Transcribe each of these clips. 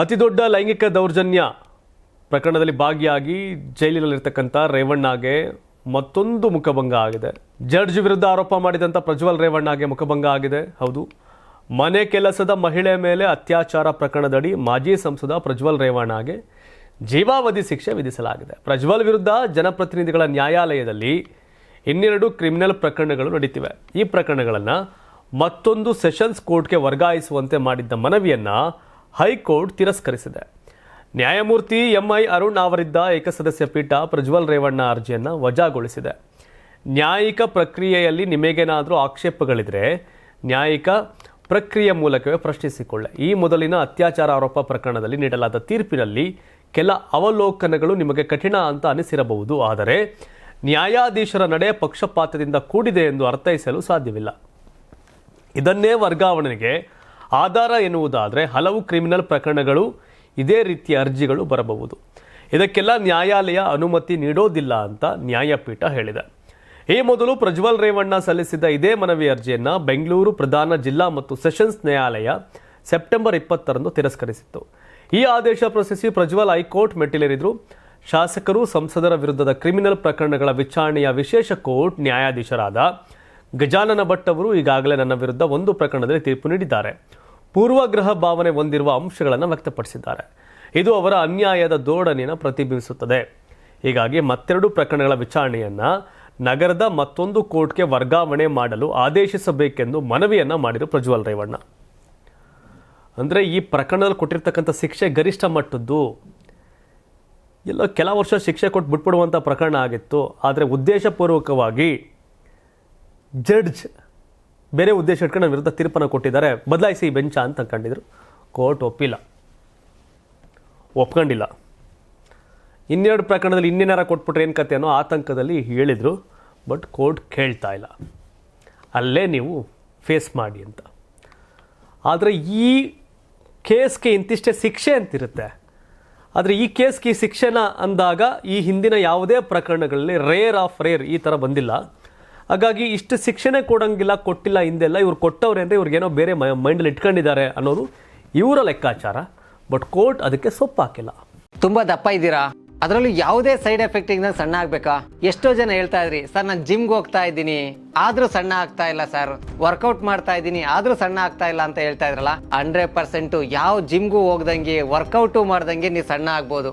ಅತಿ ದೊಡ್ಡ ಲೈಂಗಿಕ ದೌರ್ಜನ್ಯ ಪ್ರಕರಣದಲ್ಲಿ ಭಾಗಿಯಾಗಿ ಜೈಲಿನಲ್ಲಿರ್ತಕ್ಕಂಥ ರೇವಣ್ಣಗೆ ಮತ್ತೊಂದು ಮುಖಭಂಗ ಆಗಿದೆ. ಜಡ್ಜ್ ವಿರುದ್ಧ ಆರೋಪ ಮಾಡಿದಂಥ ಪ್ರಜ್ವಲ್ ರೇವಣ್ಣಗೆ ಮುಖಭಂಗ ಆಗಿದೆ. ಹೌದು. ಮನೆ ಕೆಲಸದ ಮಹಿಳೆ ಮೇಲೆ ಅತ್ಯಾಚಾರ ಪ್ರಕರಣದಡಿ ಮಾಜಿ ಸಂಸದ ಪ್ರಜ್ವಲ್ ರೇವಣ್ಣಗೆ ಜೀವಾವಧಿ ಶಿಕ್ಷೆ ವಿಧಿಸಲಾಗಿದೆ. ಪ್ರಜ್ವಲ್ ವಿರುದ್ಧ ಜನಪ್ರತಿನಿಧಿಗಳ ನ್ಯಾಯಾಲಯದಲ್ಲಿ ಇನ್ನೆರಡು ಕ್ರಿಮಿನಲ್ ಪ್ರಕರಣಗಳು ನಡೀತಿವೆ. ಈ ಪ್ರಕರಣಗಳನ್ನು ಮತ್ತೊಂದು ಸೆಷನ್ಸ್ ಕೋರ್ಟ್ಗೆ ವರ್ಗಾಯಿಸುವಂತೆ ಮಾಡಿದ್ದ ಮನವಿಯನ್ನ ಹೈಕೋರ್ಟ್ ತಿರಸ್ಕರಿಸಿದೆ. ನ್ಯಾಯಮೂರ್ತಿ ಎಂಐ ಅರುಣ್ ಅವರಿದ್ದ ಏಕಸದಸ್ಯ ಪೀಠ ಪ್ರಜ್ವಲ್ ರೇವಣ್ಣ ಅರ್ಜಿಯನ್ನು ವಜಾಗೊಳಿಸಿದೆ. ನ್ಯಾಯಿಕ ಪ್ರಕ್ರಿಯೆಯಲ್ಲಿ ನಿಮಗೇನಾದರೂ ಆಕ್ಷೇಪಗಳಿದ್ರೆ ನ್ಯಾಯಿಕ ಪ್ರಕ್ರಿಯೆ ಮೂಲಕವೇ ಪ್ರಶ್ನಿಸಿಕೊಳ್ಳೆ. ಈ ಮೊದಲಿನ ಅತ್ಯಾಚಾರ ಆರೋಪ ಪ್ರಕರಣದಲ್ಲಿ ನೀಡಲಾದ ತೀರ್ಪಿನಲ್ಲಿ ಕೆಲ ಅವಲೋಕನಗಳು ನಿಮಗೆ ಕಠಿಣ ಅಂತ ಅನಿಸಿರಬಹುದು. ಆದರೆ ನ್ಯಾಯಾಧೀಶರ ನಡೆ ಪಕ್ಷಪಾತದಿಂದ ಕೂಡಿದೆ ಎಂದು ಅರ್ಥೈಸಲು ಸಾಧ್ಯವಿಲ್ಲ. ಇದನ್ನೇ ವರ್ಗಾವಣೆಗೆ ಆಧಾರ ಎನ್ನುವುದಾದರೆ ಹಲವು ಕ್ರಿಮಿನಲ್ ಪ್ರಕರಣಗಳು ಇದೇ ರೀತಿಯ ಅರ್ಜಿಗಳು ಬರಬಹುದು. ಇದಕ್ಕೆಲ್ಲ ನ್ಯಾಯಾಲಯ ಅನುಮತಿ ನೀಡೋದಿಲ್ಲ ಅಂತ ನ್ಯಾಯಪೀಠ ಹೇಳಿದೆ. ಈ ಮೊದಲು ಪ್ರಜ್ವಲ್ ರೇವಣ್ಣ ಸಲ್ಲಿಸಿದ್ದ ಇದೇ ಮನವಿ ಅರ್ಜಿಯನ್ನು ಬೆಂಗಳೂರು ಪ್ರಧಾನ ಜಿಲ್ಲಾ ಮತ್ತು ಸೆಷನ್ಸ್ ನ್ಯಾಯಾಲಯ ಸೆಪ್ಟೆಂಬರ್ ಇಪ್ಪತ್ತರಂದು ತಿರಸ್ಕರಿಸಿತ್ತು. ಈ ಆದೇಶ ಪ್ರಶ್ನಿಸಿ ಪ್ರಜ್ವಲ್ ಹೈಕೋರ್ಟ್ ಮೆಟ್ಟಿಲೇರಿದ್ರು. ಶಾಸಕರು ಸಂಸದರ ವಿರುದ್ಧದ ಕ್ರಿಮಿನಲ್ ಪ್ರಕರಣಗಳ ವಿಚಾರಣೆಯ ವಿಶೇಷ ಕೋರ್ಟ್ ನ್ಯಾಯಾಧೀಶರಾದ ಗಜಾನನ ಭಟ್ ಅವರು ಈಗಾಗಲೇ ನನ್ನ ವಿರುದ್ಧ ಒಂದು ಪ್ರಕರಣದಲ್ಲಿ ತೀರ್ಪು ನೀಡಿದ್ದಾರೆ. ಪೂರ್ವಗ್ರಹ ಭಾವನೆ ಹೊಂದಿರುವ ಅಂಶಗಳನ್ನು ವ್ಯಕ್ತಪಡಿಸಿದ್ದಾರೆ. ಇದು ಅವರ ಅನ್ಯಾಯದ ಧೋರಣೆಯನ್ನು ಪ್ರತಿಬಿಂಬಿಸುತ್ತದೆ. ಹೀಗಾಗಿ ಮತ್ತೆರಡು ಪ್ರಕರಣಗಳ ವಿಚಾರಣೆಯನ್ನು ನಗರದ ಮತ್ತೊಂದು ಕೋರ್ಟ್ಗೆ ವರ್ಗಾವಣೆ ಮಾಡಲು ಆದೇಶಿಸಬೇಕೆಂದು ಮನವಿಯನ್ನು ಮಾಡಿದರು ಪ್ರಜ್ವಲ್ ರೇವಣ್ಣ. ಅಂದರೆ ಈ ಪ್ರಕರಣದಲ್ಲಿ ಕೊಟ್ಟಿರ್ತಕ್ಕಂಥ ಶಿಕ್ಷೆ ಗರಿಷ್ಠ ಮಟ್ಟದ್ದು ಎಲ್ಲೋ ಕೆಲ ವರ್ಷ ಶಿಕ್ಷೆ ಕೊಟ್ಟು ಬಿಟ್ಬಿಡುವಂಥ ಪ್ರಕರಣ ಆಗಿತ್ತು. ಆದರೆ ಉದ್ದೇಶಪೂರ್ವಕವಾಗಿ ಜಡ್ಜ್ ಬೇರೆ ಉದ್ದೇಶ ಇಟ್ಕೊಂಡು ನನ್ನ ವಿರುದ್ಧ ತೀರ್ಪನ್ನು ಕೊಟ್ಟಿದ್ದಾರೆ. ಬದಲಾಯಿಸಿ ಬೆಂಚ ಅಂತ ಕಂಡಿದ್ರು. ಕೋರ್ಟ್ ಒಪ್ಪಿಲ್ಲ. ಒಪ್ಕೊಂಡಿಲ್ಲ. ಇನ್ನೆರಡು ಪ್ರಕರಣದಲ್ಲಿ ಇನ್ನೇನಾರ ಕೊಟ್ಬಿಟ್ರೆ ಏನು ಕತೆ ಅನ್ನೋ ಆತಂಕದಲ್ಲಿ ಹೇಳಿದರು. ಬಟ್ ಕೋರ್ಟ್ ಕೇಳ್ತಾ ಇಲ್ಲ. ಅಲ್ಲೇ ನೀವು ಫೇಸ್ ಮಾಡಿ ಅಂತ. ಆದರೆ ಈ ಕೇಸ್ಗೆ ಇಂತಿಷ್ಟೇ ಶಿಕ್ಷೆ ಅಂತಿರುತ್ತೆ. ಆದರೆ ಈ ಕೇಸ್ಗೆ ಈ ಶಿಕ್ಷೆನ ಅಂದಾಗ ಈ ಹಿಂದಿನ ಯಾವುದೇ ಪ್ರಕರಣಗಳಲ್ಲಿ ರೇರ್ ಆಫ್ ರೇರ್ ಈ ಥರ ಬಂದಿಲ್ಲ. ಹಾಗಾಗಿ ಇಷ್ಟು ಶಿಕ್ಷಣ ಕೊಡೋಂಗಿಲ್ಲ, ಕೊಟ್ಟಿಲ್ಲ ಹಿಂದೆಲ್ಲ ಇವ್ರು ಕೊಟ್ಟವ್ರೆ ಅಂದರೆ ಇವ್ರಿಗೇನೋ ಬೇರೆ ಮೈಂಡಲ್ಲಿ ಇಟ್ಕೊಂಡಿದ್ದಾರೆ ಅನ್ನೋದು ಇವರ ಲೆಕ್ಕಾಚಾರ. ಬಟ್ ಕೋರ್ಟ್ ಅದಕ್ಕೆ ಸೊಪ್ಪು ಹಾಕಿಲ್ಲ ತುಂಬಾ ದಪ್ಪ ಇದ್ದೀರಾ? ಅದರಲ್ಲೂ ಯಾವುದೇ ಸೈಡ್ ಎಫೆಕ್ಟ್ ಇಂದ ಸಣ್ಣ ಆಗ್ಬೇಕಾ? ಎಷ್ಟೋ ಜನ ಹೇಳ್ತಾ ಇದ್ರಿ, ಸರ್, ನಾನು ಜಿಮ್ಗೆ ಹೋಗ್ತಾ ಇದ್ದೀನಿ. ಆದ್ರೂ ಸಣ್ಣ ಆಗ್ತಾ ಇಲ್ಲ, ಸರ್. ವರ್ಕೌಟ್ ಮಾಡ್ತಾ ಇದ್ದೀನಿ, ಆದ್ರೂ ಸಣ್ಣ ಆಗ್ತಾ ಇಲ್ಲ ಅಂತ ಹೇಳ್ತಾ ಇದ್ರಲ್ಲ? ಹಂಡ್ರೆಡ್ ಪರ್ಸೆಂಟ್ ಯಾವ ಜಿಮ್ಗೂ ಹೋಗ್ದಂಗೆ ವರ್ಕೌಟು ಮಾಡ್ದಂಗೆ ನೀವು ಸಣ್ಣ ಆಗ್ಬೋದು.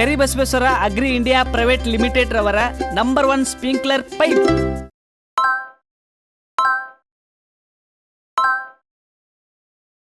Karibasaveshwara agri India private limited ರವರ ನಂಬರ್ ಒನ್ ಸ್ಪಿಂಕ್ಲರ್ ಪೈಪ್.